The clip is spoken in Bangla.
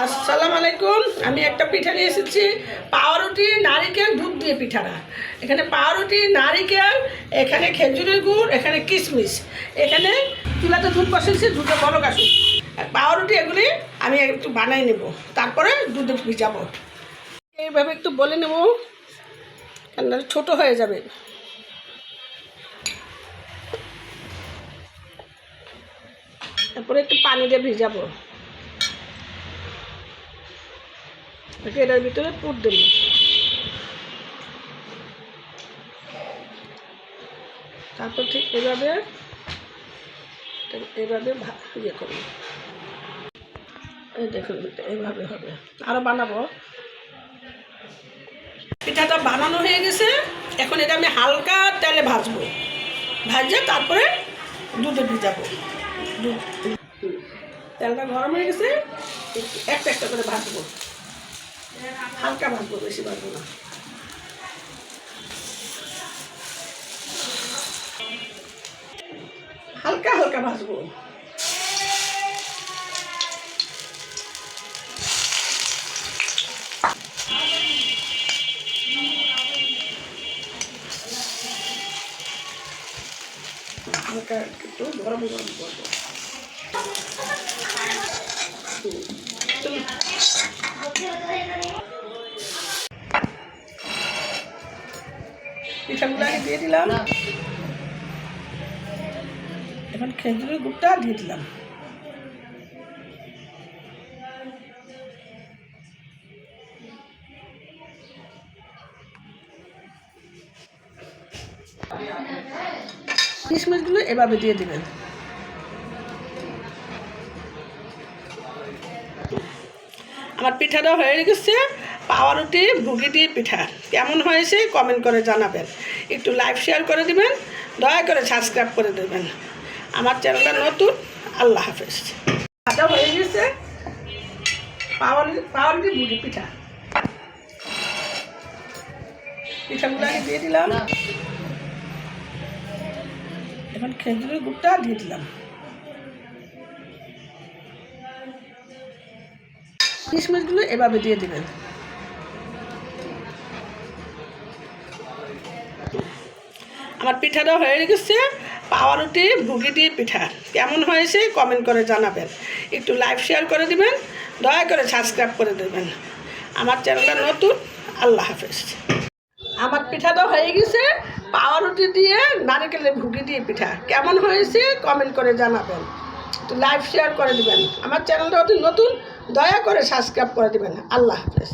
আসসালামু আলাইকুম। আমি একটা পিঠা নিয়ে এসেছি। পাউরুটি, নারিকেল, দুধ দিয়ে পিঠাটা। এখানে পাউরুটি, নারিকেল, এখানে খেজুরের গুড়, এখানে কিশমিশ। এখানে চুলাতে দুধ বসেছি দুধে বড় কাশু পাউরুটি এগুলি আমি একটু বানাই নেব। তারপরে দুধে ভিজাবো। এইভাবে একটু বলে নেব। কেন ছোট হয়ে যাবে। তারপরে একটু পানি দিয়ে ভিজাবো। এটার ভিতরে পুর দেব তারপর ঠিক এভাবে এভাবে ইয়ে করব। এই দেখুন এইভাবে হবে। বানানো হয়ে গেছে। এখন এটা আমি হালকা তেলে ভাজবো। ভাজে তারপরে দুধে ভিজাবো। দুধ। তেলটা গরম হয়ে গেছে। একটা একটা করে ভাজবো। হালকা ভাজবো বেশি ভাজবো না। হালকা হালকা ভাজবো। হালকা একটু গরম গরম করব। পিঠাগুলো আগে দিয়ে দিলাম। এখন খেজুরের গুড়টা দিয়ে দিলাম। কিশমিশগুলো এভাবে দিয়ে দিবেন। আমার পিঠাটা হয়ে গেছে। পাওয়ারুটি ভুগি দিয়ে পিঠা। কেমন হয়েছে কমেন্ট করে জানাবেন। একটু লাইভ শেয়ার করে দিবেন দয়া করে সাবস্ক্রাইব করে দেবেন। আমার চ্যানেলটা নতুন আল্লাহ হাফেজ। পিঠাটা হয়ে গেছে। পাওয়ারুটি পাওয়ারুটি ভুগি পিঠা। পিঠাগুলো আগে দিয়ে দিলাম। এখন খেজুরের গুড়টা দিয়ে দিলাম। কিশমিশগুলো এভাবে দিয়ে দিবেন। আমার পিঠাটা হয়ে গেছে। পাওয়ারুটি ভুগি দিয়ে পিঠা। কেমন হয়েছে কমেন্ট করে জানাবেন। একটু লাইভ শেয়ার করে দিবেন, দয়া করে সাবস্ক্রাইব করে দেবেন। আমার চ্যানেলটা নতুন, আল্লাহ হাফেজ। আমার পিঠাটা হয়ে গেছে পাউরুটি দিয়ে, নারকেলের ভুগি দিয়ে পিঠা। কেমন হয়েছে কমেন্ট করে জানাবেন। একটু লাইভ শেয়ার করে দিবেন। আমার চ্যানেলটা অতি নতুন, দয়া করে সাবস্ক্রাইব করে দিবেন। আল্লাহ হাফেজ।